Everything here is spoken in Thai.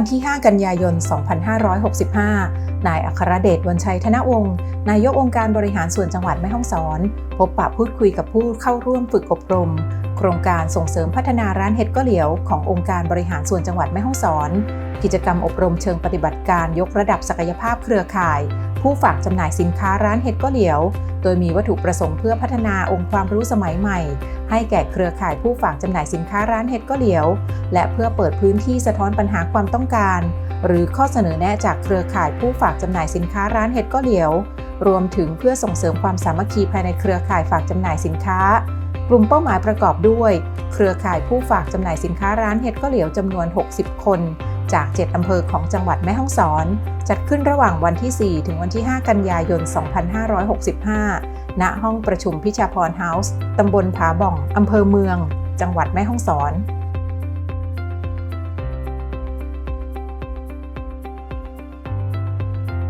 วันที่ 5 กันยายน 2565 นายอัครเดชวันชัยธนวงศ์นายกองค์การบริหารส่วนจังหวัดแม่ฮ่องสอน พบปะพูดคุยกับผู้เข้าร่วมฝึกอบรม โครงการส่งเสริมพัฒนาร้านเห็ดก็เหลียวขององค์การบริหารส่วนจังหวัดแม่ฮ่องสอน กิจกรรมอบรมเชิงปฏิบัติการยกระดับศักยภาพเครือข่าย ผู้ฝากจำหน่ายสินค้าร้านเห็ดก็เหลียว โดยมีวัตถุประสงค์เพื่อพัฒนาองค์ความรู้สมัยใหม่ ให้แก่เครือข่ายผู้ฝากจำหน่ายสินค้าร้านเห็ดก็เหลียว และเพื่อเปิดพื้นที่สะท้อนปัญหาความต้องการ หรือข้อเสนอแนะจากเครือข่ายผู้ฝากจำหน่ายสินค้าร้านเห็ดก็เหลียว รวมถึงเพื่อส่งเสริมความสามัคคีภายในเครือข่ายฝากจำหน่ายสินค้า กลุ่มเป้าหมายประกอบด้วย เครือข่ายผู้ฝากจำหน่ายสินค้าร้านเห็ดก็เหลียวจำนวน 60 คน จาก 7 อำเภอของจังหวัดแม่ฮ่องสอน จัดขึ้นระหว่างวันที่ 4 ถึงวันที่ 5 กันยายน 2565 ณ ห้องประชุมพิชาพรเฮาส์ ตำบลผาบ่อง อำเภอเมือง จังหวัดแม่ฮ่องสอน